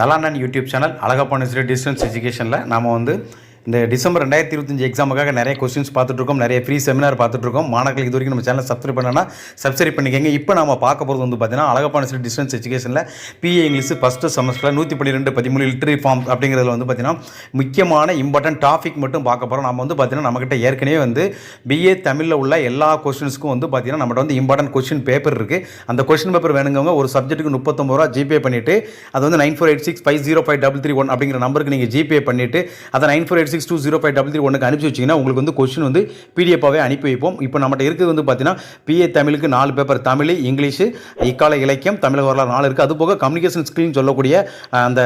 தலானன் YouTube channel Alagappa university distance எஜுகேஷனில் நாம் வந்து இந்த டிசம்பர் ரெண்டாயிரத்தி இருபத்தஞ்சு எக்ஸாமுக்காக நிறைய கொஸ்டின்ஸ் பார்த்துட்ருக்கோம் நிறைய ஃப்ரீ செமினார் பார்த்துட்ருக்கோம். மாணவர்கள் இது வரைக்கும் நம்ம சேனல் சப்ஸ்கிரைப் பண்ணனா சப்ஸ்கிரைப் பண்ணிக்கங்க. இப்போ நம்ம பார்க்க போகிறது வந்து பார்த்தீங்கன்னா அழகப்பான சில டிஸ்டன்ஸ் எஜுகேஷனில் பிஏ இங்கிலீஷ் ஃபஸ்ட்டு செமஸ்டரில் நூற்றி பன்னிரெண்டு பதிமூணு லிட்டரி ஃபார்ம் அப்படிங்கிறதுல வந்து பார்த்தீங்கன்னா முக்கியமான இம்பார்ட்டன்ட் டாபிக் மட்டும் பார்க்க போகிறோம் நம்ம வந்து பார்த்தீங்கன்னா நம்மக்கிட்ட ஏற்கனவே வந்து பிஏ தமிழில் உள்ள எல்லா கொஸ்டின்ஸ்க்கும் வந்து பார்த்தீங்கன்னா நம்மகிட்ட வந்து இம்பார்ட்டன்ட் கொஸ்டின் பேப்பர் இருக்குது அந்த கொஸ்டின் பேப்பர் வேணுங்கவங்க ஒரு சப்ஜெக்ட்டுக்கு முப்பத்தொம்பது ரூபா ஜிபே பண்ணிவிட்டு அது வந்து nine four eight six five zero five double three one அப்படிங்கிற நம்பருக்கு நீங்கள் ஜிபே பண்ணிவிட்டு அதை nine four eight six two zero five double three ஒன்றுக்கு அனுப்பிச்சி வச்சிங்கன்னா உங்களுக்கு வந்து கொஸ்டின் வந்து பிடிஎஃபாகவே அனுப்பி வைப்போம். இப்போ நம்மகிட்ட இருக்கிறது வந்து பார்த்தீங்கன்னா பிஏ தமிழுக்கு நாலு பேப்பர் தமிழ் இங்கிலீஷு இக்கால இலக்கியம் தமிழக வரலாறு நாலு இருக்குது அது போக கம்யூனிகேஷன் ஸ்கில்னு சொல்லக்கூடிய அந்த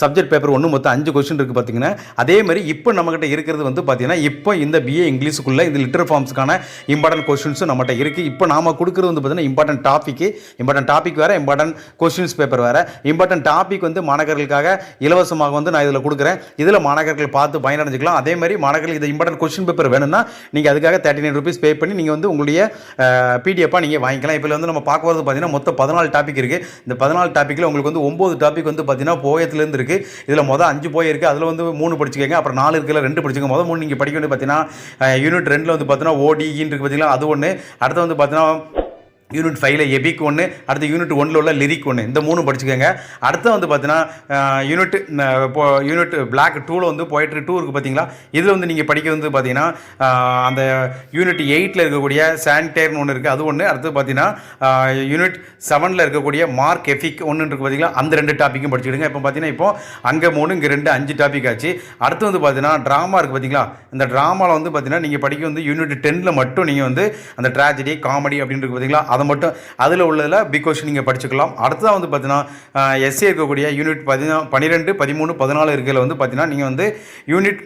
சப்ஜெக்ட் பேப்பர் ஒன்று மொத்தம் அஞ்சு கொஸ்டின் இருக்குது பார்த்தீங்கன்னா அதே மாதிரி இப்போ நம்மகிட்ட இருக்கிறது வந்து பார்த்தீங்கன்னா இப்போ இந்த பிஏ இங்கிலீஷுக்குள்ளே இந்த லிட்டர் ஃபார்ம்ஸ்க்கான இம்பார்ட்டன்ட் கொஸ்டின்ஸும் நம்மகிட்ட இருக்குது இப்போ நாம் கொடுக்குறது வந்து பார்த்தீங்கன்னா இம்பார்ட்டன்ட் டாபிக் இம்பார்ட்டன்ட் டாபிக் வேறு இம்பார்ட்டன்ட் கொஸ்டின்ஸ் பேப்பர் வேறு. இம்பார்ட்டன்ட் டாபிக் வந்து மாணவர்களுக்காக இலவசமாக வந்து நான் இதில் கொடுக்குறேன். இதில் மாணவர்கள் பார்த்து பயனடைஞ்சிக்கலாம். அதே மாதிரி மாணவர்களுக்கு இது இம்பார்ட்டன்ட் கொஸ்டின் பேப்பர் வேணும்னா நீங்கள் அதுக்காக தேர்ட்டி நைன் ருபீஸ் பே பண்ணி நீங்கள் வந்து உங்களுடைய பிடிஎஃபாக நீங்கள் வாங்கிக்கலாம். இப்போ வந்து நம்ம பார்க்க வரது பார்த்தீங்கன்னா மொத்தம் பதினாலு டாபிக் இருக்குது இந்த பதினாலு டாப்பிக்கில் உங்களுக்கு வந்து ஒம்பது டாபிக் வந்து பார்த்தீங்கன்னா போயத்துலேருந்து இருக்குது இதில் மொதல் அஞ்சு போய் இருக்குது அதில் வந்து மூணு படிச்சுக்கோங்க. அப்புறம் நாலு இருக்குல்ல ரெண்டு படிச்சுக்கோங்க. மொதல் மூணு நீங்கள் படிக்க வேண்டியது பார்த்தீங்கன்னா யூனிட் ரெண்டில் வந்து பார்த்தீங்கன்னா ஓடிஇன்னு இருக்குது பார்த்தீங்கன்னா அது ஒன்று அடுத்து வந்து பார்த்தீங்கன்னா யூனிட் ஃபைவ்ல எபிக் ஒன்று அடுத்து யூனிட் ஒன்றில் உள்ள லிரிக் ஒன்று இந்த மூணு படிச்சுக்கோங்க. அடுத்து வந்து பார்த்தீங்கன்னா யூனிட் இப்போ யூனிட் பிளாக் டூவில் வந்து போய்ட்ரி டூ இருக்குது பார்த்தீங்களா இதில் வந்து நீங்கள் படிக்கிறது வந்து பார்த்தீங்கன்னா அந்த யூனிட் எயிட்டில் இருக்கக்கூடிய சானிடேர்னு ஒன்று இருக்குது அது ஒன்று அடுத்து பார்த்தீங்கன்னா யூனிட் செவனில் இருக்கக்கூடிய மார்க் எஃபிக் ஒன்று இருக்குது பார்த்தீங்களா அந்த ரெண்டு டாப்பிக்கும் படிச்சுடுங்க இப்போ பார்த்தீங்கன்னா இப்போ அங்கே மூணு இங்கே ரெண்டு அஞ்சு டாபிக் ஆச்சு. அடுத்து வந்து பார்த்தீங்கன்னா ட்ராமா இருக்குது பார்த்தீங்களா இந்த ட்ராமாவில் வந்து பார்த்தீங்கன்னா நீங்கள் படிக்க வந்து யூனிட் டென்னில் மட்டும் நீங்கள் வந்து அந்த ட்ராஜடி காமெடி அப்படின்னு இருக்குது பார்த்தீங்களா அதை மட்டும் அதில் உள்ளதில் பி கொஷின் நீங்கள் படிச்சுக்கலாம். அடுத்ததாக வந்து பார்த்தீங்கன்னா எஸ்சி இருக்கக்கூடிய யூனிட் பதினா பன்னிரெண்டு பதிமூணு பதினாலு இருக்கிறதுல வந்து பார்த்தீங்கன்னா நீங்கள் வந்து யூனிட்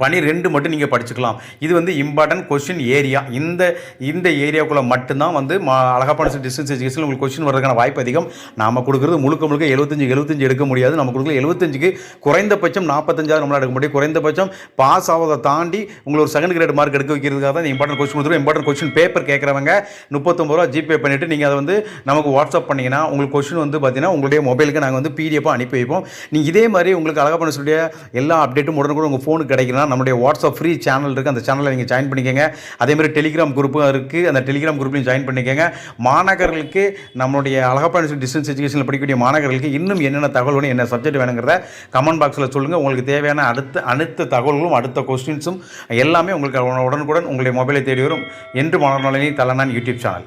பனிரெண்டு மட்டும் நீங்கள் படிச்சுக்கலாம். இது வந்து இம்பார்ட்டன்ட் கொஸ்டின் ஏரியா இந்த இந்த ஏரியாவுக்குள்ளே மட்டும்தான் வந்து மா அழகாப்பான டிஸ்டன்ஸ் எஜுகேஷன் உங்களுக்கு கொஸ்டின் வர்றதுக்கான வாய்ப்பு அதிகம். நாம கொடுக்குறது முழுக்க முழுக்க எழுபத்தஞ்சு எழுபத்தஞ்சு எடுக்க முடியாது. நம்ம கொடுக்குறது எழுபத்தஞ்சுக்கு குறைந்தபட்சம் நாற்பத்தஞ்சாவது நம்மளால் எடுக்க முடியும். குறைந்தபட்சம் பாஸ் ஆவதை தாண்டி உங்களுக்கு ஒரு செகண்ட் கிரேட் மார்க் எடுக்க வைக்கிறதுக்காக தான் இம்பார்ட்டன்ட் கொஸ்டின் கொடுத்துருவோம். இம்பார்ட்டன்ட் கொஸ்டின் பேப்பர் கேட்குறவங்க முப்பத்தொம்பது ரூபா ஜிபே பண்ணிவிட்டு நீங்கள் அதை வந்து நமக்கு வாட்ஸ்அப் பண்ணிங்கன்னா உங்களுக்கு கொஸ்டின் வந்து பார்த்தீங்கன்னா உங்களுடைய மொபைலுக்கு நாங்கள் வந்து பிடிஎஃபாக அனுப்பி வைப்போம். நீங்கள் இதே மாதிரி உங்களுக்கு அழகாக சொல்லிய எல்லா அப்டேட்டும் உடனுக்குடன் உங்கள் ஃபோனுக்கு கிடைக்கிறனா நம்முடைய வாட்ஸ்அப் ஃப்ரீ சேனல் இருக்குது அந்த சேனலில் நீங்கள் ஜாயின் பண்ணிக்கோங்க. அதே மாதிரி டெலிகிராம் குரூப்பும் இருக்குது அந்த டெலிகிராம் குரூப்லையும் ஜாயின் பண்ணிக்கோங்க. மாணவர்களுக்கு நம்மளுடைய அழகப்பா டிஸ்டன்ஸ் எஜுகேஷனில் படிக்கக்கூடிய மாணவர்களுக்கு இன்னும் என்னென்ன தகவல் வேணும் என்ன சப்ஜெக்ட் வேணுங்கிறத கமெண்ட் பாக்ஸில் சொல்லுங்கள் உங்களுக்கு தேவையான அடுத்த அனைத்து தகவல்களும் அடுத்த கொஸ்டின்ஸும் எல்லாமே உங்களுக்கு உடனுக்குடன் உங்களுடைய மொபைலை தேடி வரும். என்று மாணவர்களின் தலைநான் யூடியூப் சேனல்